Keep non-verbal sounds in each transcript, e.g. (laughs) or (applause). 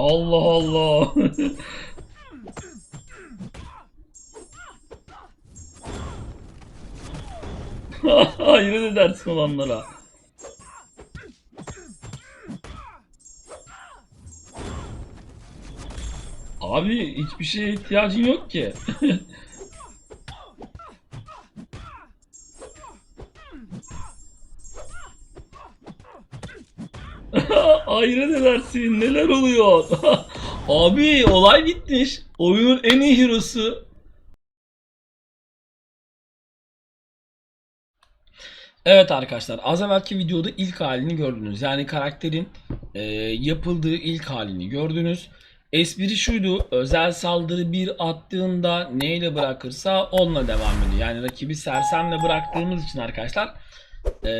Allah Allah. (laughs) Hayır ne dersin olanlara? Abi hiçbir şeye ihtiyacın yok ki. (laughs) Ayrı ne dersin? Neler oluyor? (laughs) Abi olay bitmiş. Oyunun en iyi hero'su. Evet arkadaşlar az evvelki videoda ilk halini gördünüz. Yani karakterin e, yapıldığı ilk halini gördünüz. Espri şuydu özel saldırı bir attığında neyle bırakırsa onunla devam ediyor. Yani rakibi sersemle bıraktığımız için arkadaşlar e,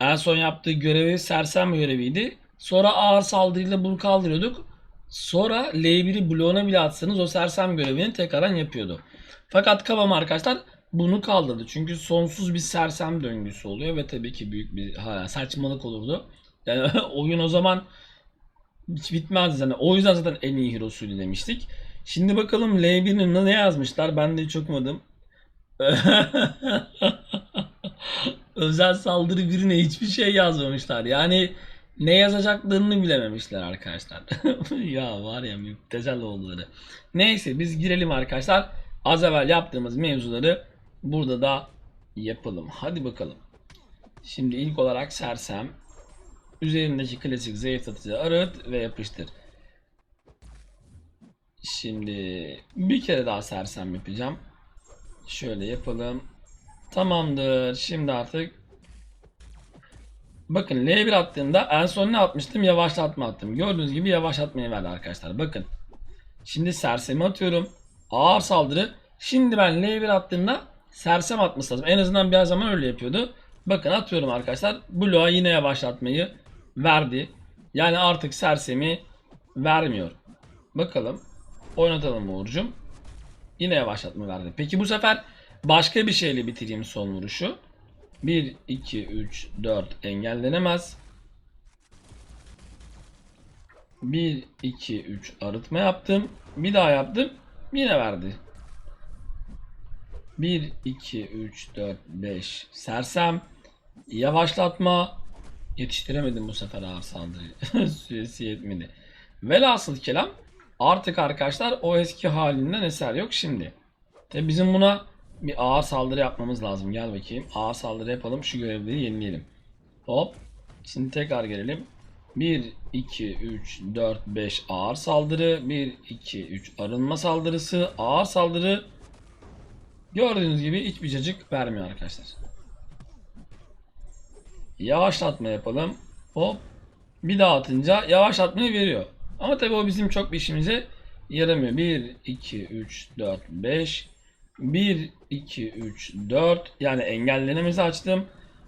en son yaptığı görevi sersem göreviydi. Sonra ağır saldırıyla bunu kaldırıyorduk. Sonra L1'i bloğuna bile atsanız o sersem görevini tekrardan yapıyordu. Fakat Kabam arkadaşlar bunu kaldırdı. Çünkü sonsuz bir sersem döngüsü oluyor ve tabii ki büyük bir ha, saçmalık olurdu. Yani (laughs) oyun o zaman hiç bitmezdi. Yani o yüzden zaten en iyi herosuydu demiştik. Şimdi bakalım L1'in ne yazmışlar? Ben de hiç okumadım. (laughs) Özel saldırı birine hiçbir şey yazmamışlar. Yani ne yazacaklarını bilememişler arkadaşlar. (laughs) ya var ya müptezel oğulları. Neyse biz girelim arkadaşlar. Az evvel yaptığımız mevzuları burada da yapalım. Hadi bakalım. Şimdi ilk olarak sersem. Üzerindeki klasik zayıflatıcı arıt ve yapıştır. Şimdi bir kere daha sersem yapacağım. Şöyle yapalım. Tamamdır. Şimdi artık Bakın L1 attığımda en son ne atmıştım? Yavaşlatma attım. Gördüğünüz gibi yavaşlatmayı verdi arkadaşlar. Bakın. Şimdi sersemi atıyorum. Ağır saldırı. Şimdi ben L1 attığımda sersem atması lazım. En azından bir zaman öyle yapıyordu. Bakın atıyorum arkadaşlar. Bloğa yine yavaşlatmayı verdi. Yani artık sersemi vermiyor. Bakalım. Oynatalım Uğur'cum. Yine yavaşlatma verdi. Peki bu sefer başka bir şeyle bitireyim son vuruşu. 1, 2, 3, 4 engellenemez. 1, 2, 3 arıtma yaptım. Bir daha yaptım. Yine verdi. 1, 2, 3, 4, 5 sersem. Yavaşlatma. Yetiştiremedim bu sefer ağır saldırıyı. (laughs) Süresi yetmedi. Velhasıl kelam artık arkadaşlar o eski halinden eser yok şimdi. Tabi bizim buna bir ağır saldırı yapmamız lazım. Gel bakayım. Ağır saldırı yapalım. Şu görevleri yenileyelim. Hop. Şimdi tekrar gelelim. 1, 2, 3, 4, 5 ağır saldırı. 1, 2, 3 arınma saldırısı. Ağır saldırı. Gördüğünüz gibi hiçbir cacık vermiyor arkadaşlar. Yavaşlatma yapalım. Hop. Bir daha atınca yavaşlatmayı veriyor. Ama tabii o bizim çok bir işimize yaramıyor. 1, 2, 3, 4, 5. 1, 2, 3, 4. Yani engellenemezi açtım.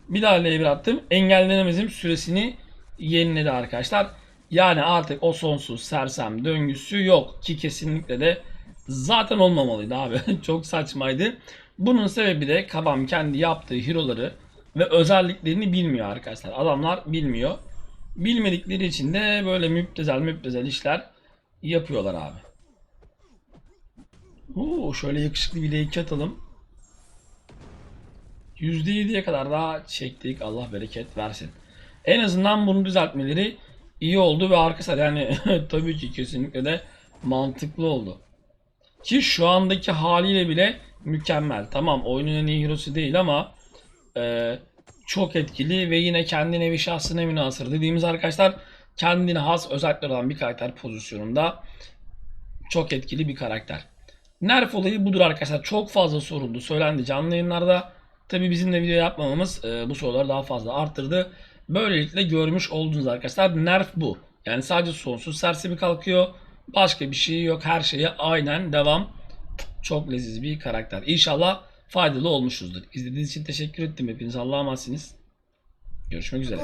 Bir daha L1 attım. Engellenemezim süresini yeniledi arkadaşlar. Yani artık o sonsuz sersem döngüsü yok. Ki kesinlikle de zaten olmamalıydı abi. (laughs) Çok saçmaydı. Bunun sebebi de Kabam kendi yaptığı hero'ları ve özelliklerini bilmiyor arkadaşlar. Adamlar bilmiyor. Bilmedikleri için de böyle müptezel müptezel işler yapıyorlar abi. Oo, şöyle yakışıklı bir like atalım. %7'ye kadar daha çektik. Allah bereket versin. En azından bunu düzeltmeleri iyi oldu ve arkadaşlar yani (laughs) tabii ki kesinlikle de mantıklı oldu. Ki şu andaki haliyle bile mükemmel. Tamam oyunun en iyi hero'su değil ama e, çok etkili ve yine kendi nevi şahsına münasır dediğimiz arkadaşlar kendine has özellikleri olan bir karakter pozisyonunda çok etkili bir karakter. Nerf olayı budur arkadaşlar. Çok fazla soruldu, söylendi canlı yayınlarda. Tabi bizim de video yapmamamız e, bu soruları daha fazla arttırdı. Böylelikle görmüş oldunuz arkadaşlar. Nerf bu. Yani sadece sonsuz sersemi kalkıyor. Başka bir şey yok. Her şeye aynen devam. Çok leziz bir karakter. İnşallah faydalı olmuşuzdur. İzlediğiniz için teşekkür ettim. Hepiniz Allah'a emanetsiniz. Görüşmek üzere.